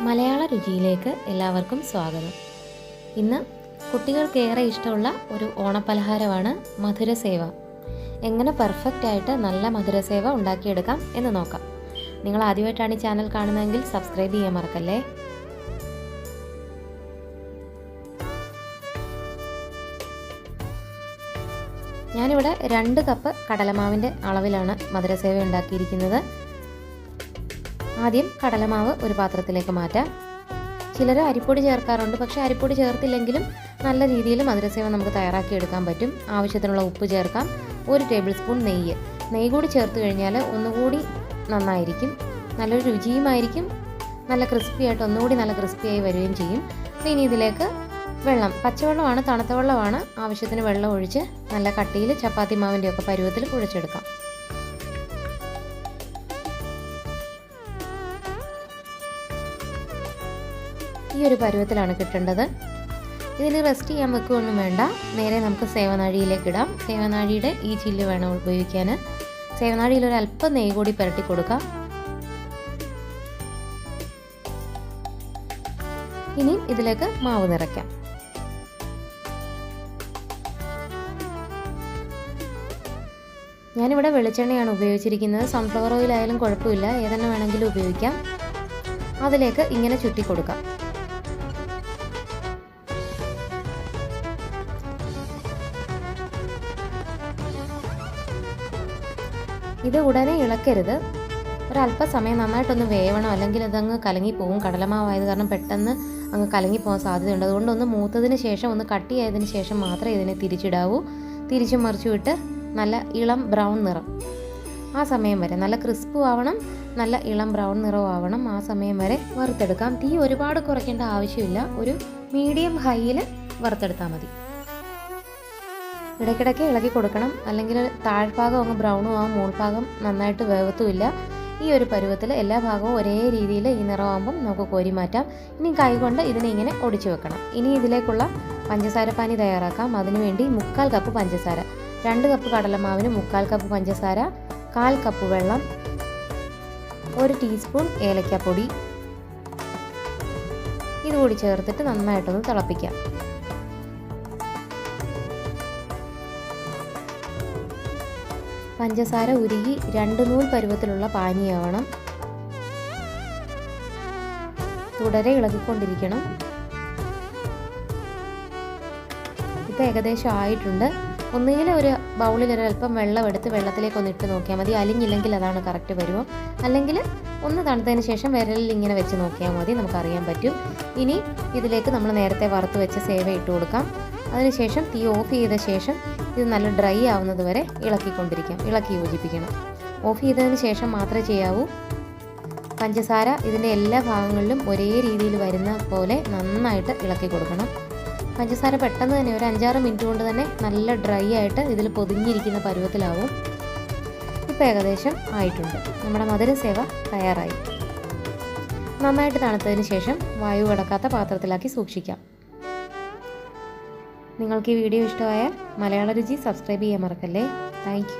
മലയാള രുചിയിലേക്ക് എല്ലാവർക്കും സ്വാഗതം. ഇന്ന് കുട്ടികൾക്കേറെ ഇഷ്ടമുള്ള ഒരു ഓണപ്പലഹാരമാണ് മധുരസേവ. എങ്ങനെ പെർഫെക്റ്റ് ആയിട്ട് നല്ല മധുരസേവ ഉണ്ടാക്കിയെടുക്കാം എന്ന് നോക്കാം. നിങ്ങൾ ആദ്യമായിട്ടാണ് ഈ ചാനൽ കാണുന്നതെങ്കിൽ സബ്സ്ക്രൈബ് ചെയ്യാൻ മറക്കല്ലേ? ഞാനിവിടെ രണ്ട് കപ്പ് കടലമാവിന്റെ അളവിലാണ് മധുരസേവ ഉണ്ടാക്കിയിരിക്കുന്നത്. ആദ്യം കടലമാവ് ഒരു പാത്രത്തിലേക്ക് മാറ്റാം. ചിലർ അരിപ്പൊടി ചേർക്കാറുണ്ട്. പക്ഷേ അരിപ്പൊടി ചേർത്തില്ലെങ്കിലും നല്ല രീതിയിൽ മധുരസേവ നമുക്ക് തയ്യാറാക്കിയെടുക്കാൻ പറ്റും. ആവശ്യത്തിനുള്ള ഉപ്പ് ചേർക്കാം. ഒരു ടേബിൾ സ്പൂൺ നെയ്യ്. നെയ്യ് കൂടി ചേർത്ത് കഴിഞ്ഞാൽ ഒന്നുകൂടി നന്നായിരിക്കും. നല്ലൊരു രുചിയുമായിരിക്കും. നല്ല ക്രിസ്പി ആയിട്ട് ഒന്നുകൂടി നല്ല ക്രിസ്പി ആയി വരികയും ചെയ്യും. അപ്പോൾ ഇനി ഇതിലേക്ക് വെള്ളം. പച്ചവെള്ളമാണ് തണുത്ത വെള്ളമാണ്. ആവശ്യത്തിന് വെള്ളം ഒഴിച്ച് നല്ല കട്ടിയിൽ ചപ്പാത്തി മാവിന്റെയൊക്കെ പരുവത്തിൽ കുഴച്ചെടുക്കാം. ഈ ഒരു പരുവത്തിലാണ് കിട്ടേണ്ടത്. ഇതിൽ റെസ്റ്റ് ചെയ്യാൻ വെക്കുകയൊന്നും വേണ്ട. നേരെ നമുക്ക് സേവനാഴിയിലേക്ക് ഇടാം. സേവനാഴിയുടെ ഈ ചില്ല് വേണം ഉപയോഗിക്കാൻ. സേവനാഴിയിൽ ഒരു അല്പം നെയ്യ് കൂടി പുരട്ടി കൊടുക്കാം. ഇനിയും ഇതിലേക്ക് മാവ് നിറയ്ക്കാം. ഞാനിവിടെ വെളിച്ചെണ്ണയാണ് ഉപയോഗിച്ചിരിക്കുന്നത്. സൺഫ്ലവർ ഓയിൽ ആയാലും കുഴപ്പമില്ല. ഏതെണ്ണ വേണമെങ്കിലും ഉപയോഗിക്കാം. അതിലേക്ക് ഇങ്ങനെ ചുറ്റി കൊടുക്കാം. ഇത് ഉടനെ ഇളക്കരുത്. ഒരല്പസമയം നന്നായിട്ടൊന്ന് വേവണം. അല്ലെങ്കിൽ അതങ്ങ് കലങ്ങിപ്പോവും കടലമാവായത് കാരണം പെട്ടെന്ന് അങ്ങ് കലങ്ങി കലങ്ങിപ്പോകാൻ സാധ്യതയുണ്ട്. അതുകൊണ്ട് ഒന്ന് മൂത്തതിന് ശേഷം ഒന്ന് കട്ടിയായതിന് ശേഷം മാത്രമേ ഇതിനെ തിരിച്ചിടാവൂ. തിരിച്ചു മറിച്ചു വിട്ട് നല്ല ഇളം ബ്രൗൺ നിറം. ആ സമയം വരെ നല്ല ക്രിസ്പും ആവണം. നല്ല ഇളം ബ്രൗൺ നിറവും ആവണം. ആ സമയം വരെ വറുത്തെടുക്കാം. തീ ഒരുപാട് കുറയ്ക്കേണ്ട ആവശ്യമില്ല. ഒരു മീഡിയം ഹൈയിൽ വറുത്തെടുത്താൽ മതി. ഇടയ്ക്കിടയ്ക്ക് ഇളക്കി കൊടുക്കണം. അല്ലെങ്കിൽ താഴ്ഭാഗം അങ്ങ് ബ്രൗണും ആവും മുകൾഭാഗം നന്നായിട്ട് വേവത്തുമില്ല. ഈ ഒരു പരുവത്തിൽ എല്ലാ ഭാഗവും ഒരേ രീതിയിൽ ഈ നിറമാകുമ്പം നമുക്ക് കോരി മാറ്റാം. ഇനി കൈകൊണ്ട് ഇതിനെ ഇങ്ങനെ ഒടിച്ചു വെക്കണം. ഇനി ഇതിലേക്കുള്ള പഞ്ചസാര പാനി തയ്യാറാക്കാം. അതിനുവേണ്ടി മുക്കാൽ കപ്പ് പഞ്ചസാര രണ്ട് കപ്പ് കടലമാവിന് മുക്കാൽ കപ്പ് പഞ്ചസാര കാൽ കപ്പ് വെള്ളം ഒരു ടീസ്പൂൺ ഏലക്കാപ്പൊടി. ഇതുകൂടി ചേർത്തിട്ട് നന്നായിട്ടൊന്ന് തിളപ്പിക്കാം. പഞ്ചസാര ഉരുകി രണ്ട് നൂൽ പരുവത്തിലുള്ള പാനിയാവണം തുടരെ ഇളകിക്കൊണ്ടിരിക്കണം. ഇപ്പോൾ ഏകദേശം ആയിട്ടുണ്ട്. ഒന്നുകിൽ ഒരു ബൗളിൽ ഒരല്പം വെള്ളം എടുത്ത് വെള്ളത്തിലേക്ക് ഒന്ന് ഇട്ട് നോക്കിയാൽ മതി. അലിഞ്ഞില്ലെങ്കിൽ അതാണ് കറക്റ്റ് വരുമോ അല്ലെങ്കിൽ ഒന്ന് തണുത്തതിന് ശേഷം വിരലിൽ ഇങ്ങനെ വെച്ച് നോക്കിയാൽ മതി. നമുക്കറിയാൻ പറ്റും. ഇനി ഇതിലേക്ക് നമ്മൾ നേരത്തെ വറുത്ത് വെച്ച് സേവ ഇട്ട് കൊടുക്കാം. അതിനുശേഷം തീ ഓഫ് ചെയ്ത ശേഷം ഇത് നല്ല ഡ്രൈ ആവുന്നത് വരെ ഇളക്കിക്കൊണ്ടിരിക്കാം. ഇളക്കി യോജിപ്പിക്കണം. ഓഫ് ചെയ്തതിന് ശേഷം മാത്രമേ ചെയ്യാവൂ. പഞ്ചസാര ഇതിന്റെ എല്ലാ ഭാഗങ്ങളിലും ഒരേ രീതിയിൽ വരുന്ന പോലെ നന്നായിട്ട് ഇളക്കി കൊടുക്കണം. പഞ്ചസാര പെട്ടെന്ന് തന്നെ ഒരു അഞ്ചാറ് മിനിറ്റ് കൊണ്ട് തന്നെ നല്ല ഡ്രൈ ആയിട്ട് ഇതിൽ പൊതിഞ്ഞിരിക്കുന്ന പരുവത്തിലാവും. ഇപ്പോൾ ഏകദേശം ആയിട്ടുണ്ട്. നമ്മുടെ മധുര സേവ തയ്യാറായി. നന്നായിട്ട് തണുത്തതിന് ശേഷം വായു കടക്കാത്ത പാത്രത്തിലാക്കി സൂക്ഷിക്കാം. നിങ്ങൾക്ക് ഈ വീഡിയോ ഇഷ്ടമായാൽ മലയാള രുചി സബ്സ്ക്രൈബ് ചെയ്യാൻ മറക്കല്ലേ? താങ്ക്